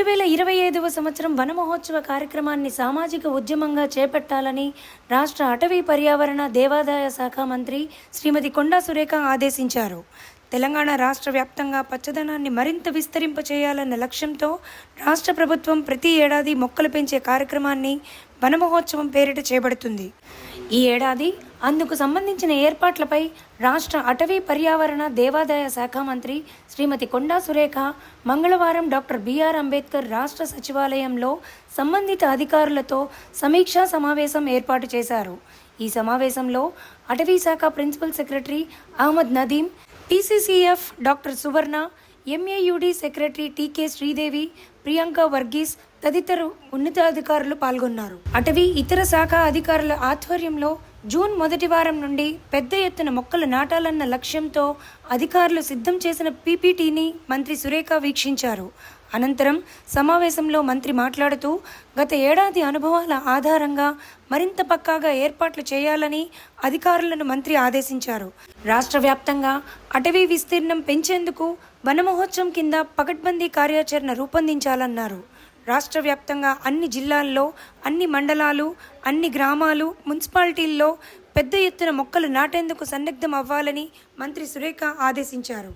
రెండు వేల ఇరవై ఐదవ సంవత్సరం వన మహోత్సవ కార్యక్రమాన్ని సామాజిక ఉద్యమంగా చేపట్టాలని రాష్ట్ర అటవీ పర్యావరణ దేవాదాయ శాఖ మంత్రి శ్రీమతి కొండా సురేఖ ఆదేశించారు. తెలంగాణ రాష్ట్ర వ్యాప్తంగా పచ్చదనాన్ని మరింత విస్తరింపచేయాలన్న లక్ష్యంతో రాష్ట్ర ప్రభుత్వం ప్రతి ఏడాది మొక్కలు పెంచే కార్యక్రమాన్ని వన మహోత్సవం పేరిట చేపడుతుంది. ఈ ఏడాది అందుకు సంబంధించిన ఏర్పాట్లపై రాష్ట్ర అటవీ పర్యావరణ దేవాదాయ శాఖ మంత్రి శ్రీమతి కొండా సురేఖ మంగళవారం డాక్టర్ బిఆర్ అంబేద్కర్ రాష్ట్ర సచివాలయంలో సంబంధిత అధికారులతో సమీక్షా సమావేశం ఏర్పాటు చేశారు. ఈ సమావేశంలో అటవీ శాఖ principal secretary Ahmad Nadeem TCCF doctor Suvarna MAUD secretary TK Sridevi Priyanka Varghese తదితర ఉన్నతాధికారులు పాల్గొన్నారు. అటవీ ఇతర శాఖ అధికారుల ఆధ్వర్యంలో జూన్ మొదటి వారం నుండి పెద్ద ఎత్తున మొక్కలు నాటాలన్న లక్ష్యంతో అధికారులు సిద్ధం చేసిన పీపీటీని మంత్రి సురేఖ వీక్షించారు. అనంతరం సమావేశంలో మంత్రి మాట్లాడుతూ గత ఏడాది అనుభవాల ఆధారంగా మరింత పక్కాగా ఏర్పాట్లు చేయాలని అధికారులను మంత్రి ఆదేశించారు. రాష్ట్ర వ్యాప్తంగా అటవీ విస్తీర్ణం పెంచేందుకు వనమహోత్సవం కింద పకడ్బందీ కార్యాచరణ రూపొందించాలన్నారు. రాష్ట్ర వ్యాప్తంగా అన్ని జిల్లాల్లో అన్ని మండలాలు అన్ని గ్రామాలు మున్సిపాలిటీల్లో పెద్ద ఎత్తున మొక్కలు నాటేందుకు సన్నద్ధం అవ్వాలని మంత్రి సురేఖ ఆదేశించారు.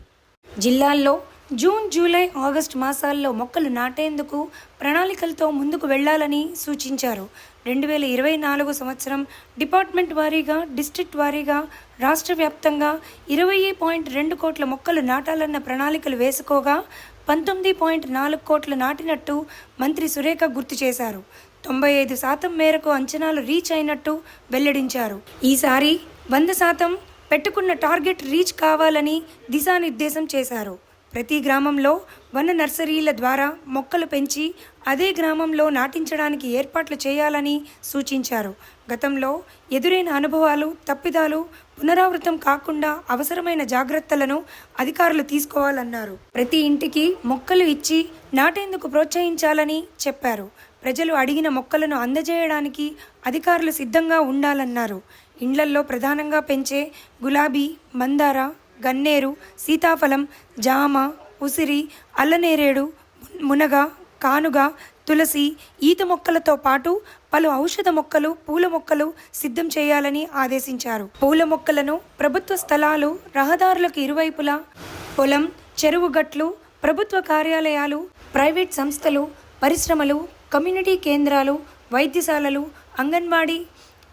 జిల్లాల్లో జూన్ జూలై ఆగస్టు మాసాల్లో మొక్కలు నాటేందుకు ప్రణాళికలతో ముందుకు వెళ్ళాలని సూచించారు. రెండు వేల ఇరవై నాలుగు సంవత్సరం డిపార్ట్మెంట్ వారీగా డిస్ట్రిక్ట్ వారీగా రాష్ట్ర వ్యాప్తంగా ఇరవై పాయింట్ రెండు కోట్ల మొక్కలు నాటాలన్న ప్రణాళికలు వేసుకోగా పంతొమ్మిది పాయింట్ నాలుగు కోట్లు నాటినట్టు మంత్రి సురేఖ గుర్తు చేశారు. తొంభై ఐదు శాతం మేరకు అంచనాలు రీచ్ అయినట్టు వెల్లడించారు. ఈసారి వంద శాతం పెట్టుకున్న టార్గెట్ రీచ్ కావాలని దిశానిర్దేశం చేశారు. ప్రతి గ్రామంలో వన నర్సరీల ద్వారా మొక్కలు పెంచి అదే గ్రామంలో నాటించడానికి ఏర్పాట్లు చేయాలని సూచించారు. గతంలో ఎదురైన అనుభవాలు తప్పిదాలు పునరావృతం కాకుండా అవసరమైన జాగ్రత్తలను అధికారులు తీసుకోవాలన్నారు. ప్రతి ఇంటికి మొక్కలు ఇచ్చి నాటేందుకు ప్రోత్సహించాలని చెప్పారు. ప్రజలు అడిగిన మొక్కలను అందజేయడానికి అధికారులు సిద్ధంగా ఉండాలన్నారు. ఇండ్లల్లో ప్రధానంగా పెంచే గులాబీ మందార గన్నేరు సీతాఫలం జామ ఉసిరి అల్లనేరేడు మునగ కానుగ తులసి ఈత మొక్కలతో పాటు పలు ఔషధ మొక్కలు పూల మొక్కలు సిద్ధం చేయాలని ఆదేశించారు. పూల మొక్కలను ప్రభుత్వ స్థలాలు రహదారులకు ఇరువైపులా పొలం చెరువు గట్లు ప్రభుత్వ కార్యాలయాలు ప్రైవేట్ సంస్థలు పరిశ్రమలు కమ్యూనిటీ కేంద్రాలు వైద్యశాలలు అంగన్వాడీ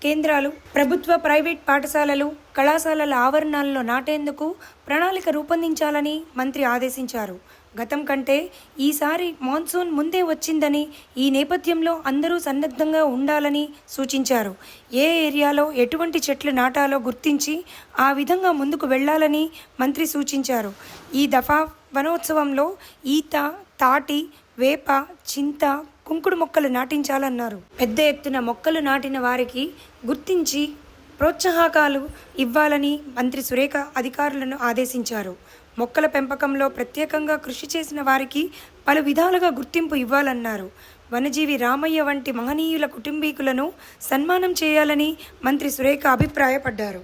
కేంద్రాలు ప్రభుత్వ ప్రైవేట్ పాఠశాలలు కళాశాలల ఆవరణాల్లో నాటేందుకు ప్రణాళిక రూపొందించాలని మంత్రి ఆదేశించారు. గతం కంటే ఈసారి మాన్సూన్ ముందే వచ్చిందని ఈ నేపథ్యంలో అందరూ సన్నద్ధంగా ఉండాలని సూచించారు. ఏ ఏరియాలో ఎటువంటి చెట్లు నాటాలో గుర్తించి ఆ విధంగా ముందుకు వెళ్ళాలని మంత్రి సూచించారు. ఈ దఫా వనోత్సవంలో ఈత తాటి వేప చింత కుంకుడు మొక్కలు నాటించాలన్నారు. పెద్ద ఎత్తున మొక్కలు నాటిన వారికి గుర్తించి ప్రోత్సాహకాలు ఇవ్వాలని మంత్రి సురేఖ అధికారులను ఆదేశించారు. మొక్కల పెంపకంలో ప్రత్యేకంగా కృషి చేసిన వారికి పలు విధాలుగా గుర్తింపు ఇవ్వాలన్నారు. వనజీవి రామయ్య వంటి మహనీయుల కుటుంబీకులను సన్మానం చేయాలని మంత్రి సురేఖ అభిప్రాయపడ్డారు.